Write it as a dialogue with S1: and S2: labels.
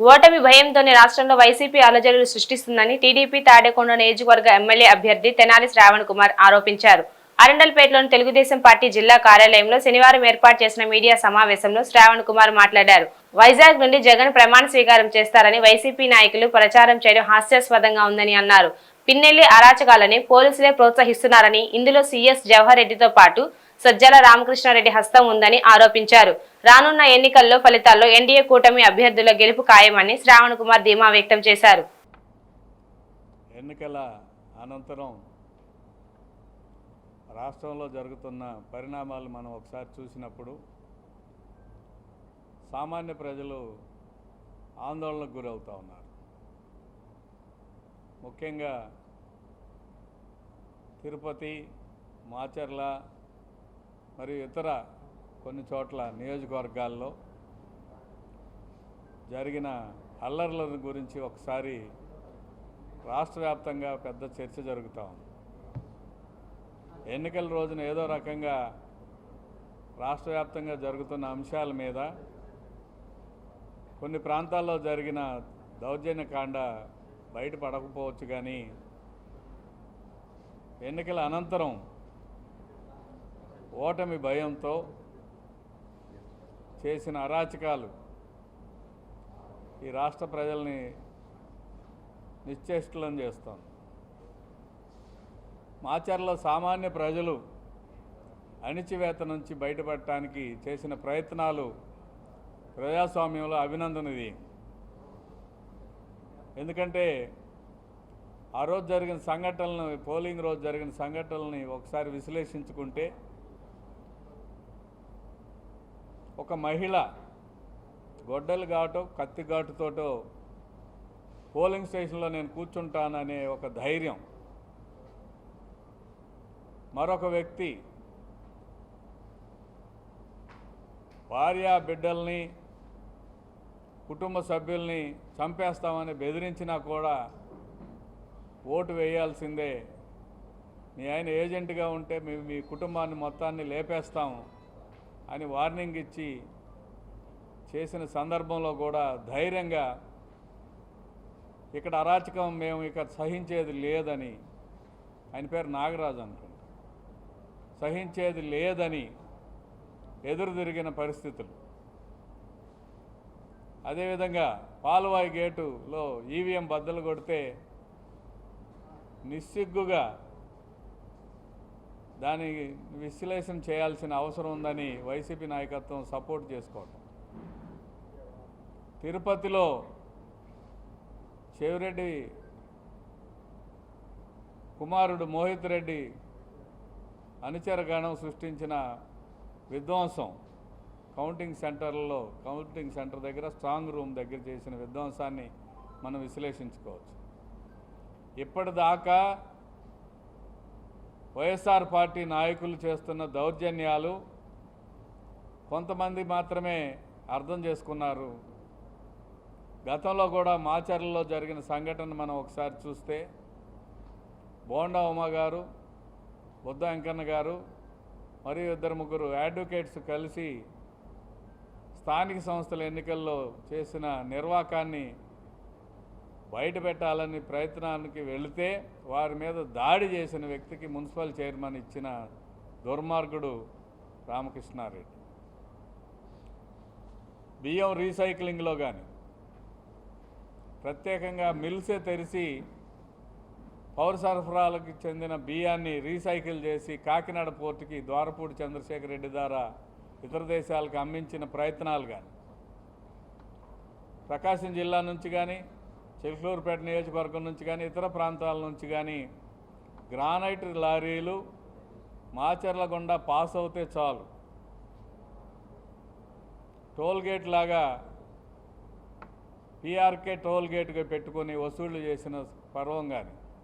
S1: ఓటమి భయంతోనే రాష్ట్రంలో వైసీపీ అలజడులు సృష్టిస్తుందని టీడీపీ తాడేకొండ నియోజకవర్గ ఎమ్మెల్యే అభ్యర్థి తెనాలి శ్రావణ్ కుమార్ ఆరోపించారు. అరండల్పేటలోని తెలుగుదేశం పార్టీ జిల్లా కార్యాలయంలో శనివారం ఏర్పాటు చేసిన మీడియా సమావేశంలో శ్రావణ్ కుమార్ మాట్లాడారు. వైజాగ్ నుండి జగన్ ప్రమాణ స్వీకారం చేస్తారని వైసీపీ నాయకులు ప్రచారం చేయడం హాస్యాస్పదంగా ఉందని అన్నారు. పిన్నెల్లి అరాచకాలని పోలీసులే ప్రోత్సహిస్తున్నారని ఇందులో సీఎస్ జవహర్ రెడ్డితో పాటు సజ్జల రామకృష్ణారెడ్డి హస్తం ఉందని ఆరోపించారు. రానున్న ఎన్నికల్లో ఫలితాల్లో ఎన్డీఏ కూటమి అభ్యర్థుల గెలుపు ఖాయమని శ్రావణ్ కుమార్ ధీమా వ్యక్తం చేశారు.
S2: ఎన్నికల అనంతరం రాష్ట్రంలో జరుగుతున్న పరిణామాలు మనం ఒకసారి చూసినప్పుడు సామాన్య ప్రజలు ఆందోళనకు గురవుతూ ఉన్నారు. ముఖ్యంగా తిరుపతి మాచర్ల మరియు ఇతర కొన్ని చోట్ల నియోజకవర్గాల్లో జరిగిన అల్లర్ల గురించి ఒకసారి రాష్ట్ర వ్యాప్తంగా పెద్ద చర్చ జరుగుతూ ఉంది. ఎన్నికల రోజున ఏదో రకంగా రాష్ట్ర వ్యాప్తంగా జరుగుతున్న అంశాల మీద కొన్ని ప్రాంతాల్లో జరిగిన దౌర్జన్యకాండ బయటపడకపోవచ్చు కానీ ఎన్నికల అనంతరం ఓటమి భయంతో చేసిన అరాచకాలు ఈ రాష్ట్ర ప్రజల్ని నిశ్చేష్టలం చేస్తాం. మాచర్లో సామాన్య ప్రజలు అణిచివేత నుంచి బయటపడటానికి చేసిన ప్రయత్నాలు ప్రజాస్వామ్యంలో అభినందనది. ఎందుకంటే ఆ రోజు జరిగిన సంఘటనలను పోలింగ్ రోజు జరిగిన సంఘటనల్ని ఒకసారి విశ్లేషించుకుంటే ఒక మహిళ గొడ్డలు ఘాటు కత్తి ఘాటుతోటో పోలింగ్ స్టేషన్లో నేను కూర్చుంటాననే ఒక ధైర్యం. మరొక వ్యక్తి భార్య బిడ్డల్ని కుటుంబ సభ్యుల్ని చంపేస్తామని బెదిరించినా కూడా ఓటు వేయాల్సిందే. మీ ఆయన ఏజెంట్గా ఉంటే మేము మీ కుటుంబాన్ని మొత్తాన్ని లేపేస్తాము. అని వార్నింగ్ ఇచ్చి చేసిన సందర్భంలో కూడా ధైర్యంగా ఇక్కడ అరాచకం మేము ఇక సహించేది లేదని ఆయన పేరు నాగరాజు అనుకుంటా. సహించేది లేదని ఎదురు తిరిగిన పరిస్థితులు. అదేవిధంగా పాలవాయి గేటులో ఈవీఎం బద్దలు కొడితే నిస్సిగ్గుగా దాని విశ్లేషణ చేయాల్సిన అవసరం ఉందని వైసీపీ నాయకత్వం సపోర్ట్ చేసుకోవటం. తిరుపతిలో చెవిరెడ్డి కుమారుడు మోహిత్ రెడ్డి అనుచరగణం సృష్టించిన విధ్వంసం. కౌంటింగ్ సెంటర్లలో కౌంటింగ్ సెంటర్ దగ్గర స్ట్రాంగ్ రూమ్ దగ్గర చేసిన విధ్వంసాన్ని మనం విశ్లేషించుకోవచ్చు. ఇప్పటిదాకా వైఎస్ఆర్ పార్టీ నాయకులు చేస్తున్న దౌర్జన్యాలు కొంతమంది మాత్రమే అర్థం చేసుకున్నారు. గతంలో కూడా మాచర్లలో జరిగిన సంఘటన మనం ఒకసారి చూస్తే బోండా ఉమ గారు బుద్ధ వెంకన్న గారు మరియు ఇద్దరు ముగ్గురు అడ్వకేట్స్ కలిసి స్థానిక సంస్థల ఎన్నికల్లో చేసిన నిర్వాకాన్ని బయట పెట్టాలని ప్రయత్నానికి వెళితే వారి మీద దాడి చేసిన వ్యక్తికి మున్సిపల్ చైర్మన్ ఇచ్చిన దుర్మార్గుడు రామకృష్ణారెడ్డి. బియ్యం రీసైక్లింగ్లో కానీ ప్రత్యేకంగా మిల్సే తెరిచి పౌర సరఫరాలకు చెందిన బియ్యాన్ని రీసైకిల్ చేసి కాకినాడ పోర్టుకి ద్వారపూడి చంద్రశేఖర్ రెడ్డి ద్వారా ఇతర దేశాలకు అమ్మించిన ప్రయత్నాలు కానీ ప్రకాశం జిల్లా నుంచి కానీ చిలుకలూరుపేట నియోజకవర్గం నుంచి కానీ ఇతర ప్రాంతాల నుంచి కానీ గ్రానైట్ లారీలు మాచర్ల గుండా పాస్ అవుతే చాలు. టోల్ గేట్ లాగా పిఆర్కే టోల్ గేట్గా పెట్టుకొని వసూళ్ళు చేసిన పర్వం కానీ